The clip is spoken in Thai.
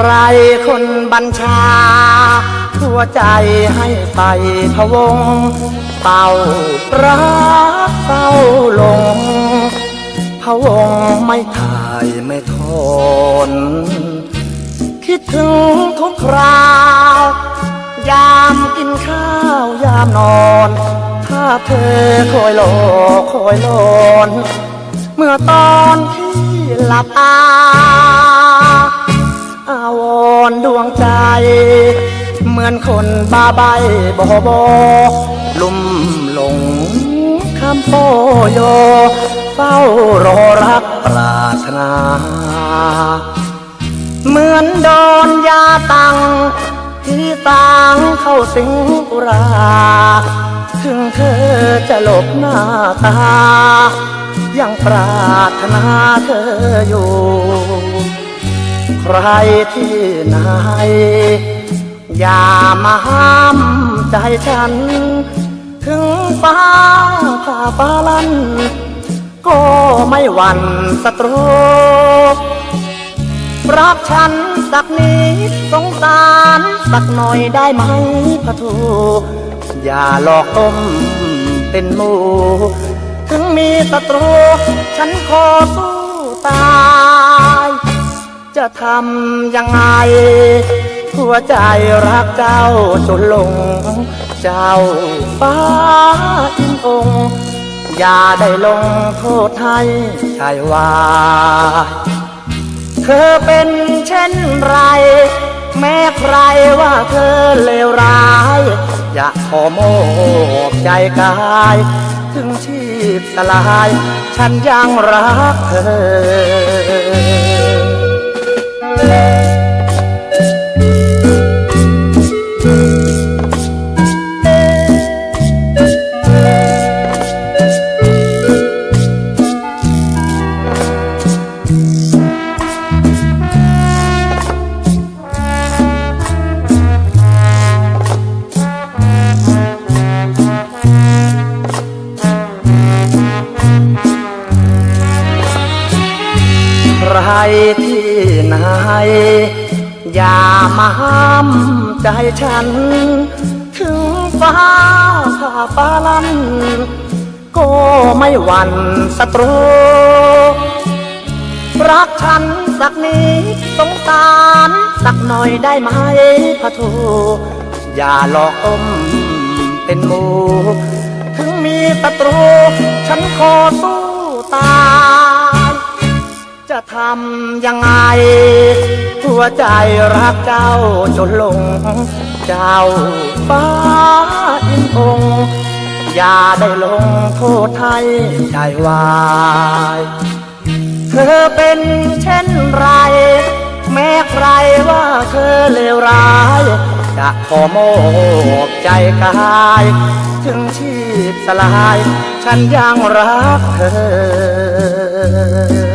ไรคนบัญชาหัวใจให้ไปพวง เป่ารักเฝ้าลงพะวงไม่ถ่ายไม่ทน คิดถึงทุกคราว ยามกินข้าวยามนอน ถ้าเธอคอยรอคอยลอนเมื่อตอนที่หลับตาาวรณ์ดวงใจ เหมือนคนบ้าใบบอบอลุ่มหลงคำโปโย เฝ้ารอรักปรารถนา เหมือนโดนยาตังที่ต่างเข้าสิงรา ถึงเธอจะหลบหน้าตา ยังปรารถนาเธออยู่ ใครที่ไหน อย่ามาห้ามใจฉัน ถึงฟ้าผ่าฟ้าลัน ก็ไม่หวั่นสตรูรักฉันสักนิดสงสารสักหน่อยได้ไหมพะทูอย่าหลอกต้มเป็นหมู ถึงมีศัตรู ฉันขอสู้ตาย จะทำยังไง หัวใจรักเจ้าจนหลง เจ้าฟ้าอินองค์อย่าได้ลงโทษให้ชายวาเธอเป็นเช่นไร แม้ใครว่าเธอเลวร้าย อย่าขอมอบใจกายถึงชีพสลาย ฉันยังรักเธอ ที่ไหน อย่ามาห้ามใจฉัน ถึงฟ้าผ่าฟ้าลัน ก็ไม่หวั่นศัตรู รักฉันสักนิดสงสารสักหน่อยได้ไหมพะทูอย่าหลอกอมเป็นหมูถึงมีศัตรู ฉันขอสู้ตาย จะทำยังไง หัวใจรักเจ้าจนหลง เจ้าฟ้าอินองอย่าได้ลงโทษให้ใจวายเธอเป็นเช่นไร แม้ใครว่าเธอเลวร้าย จะขอมอบใจกาย ถึงชีพสลาย ฉันยังรักเธอ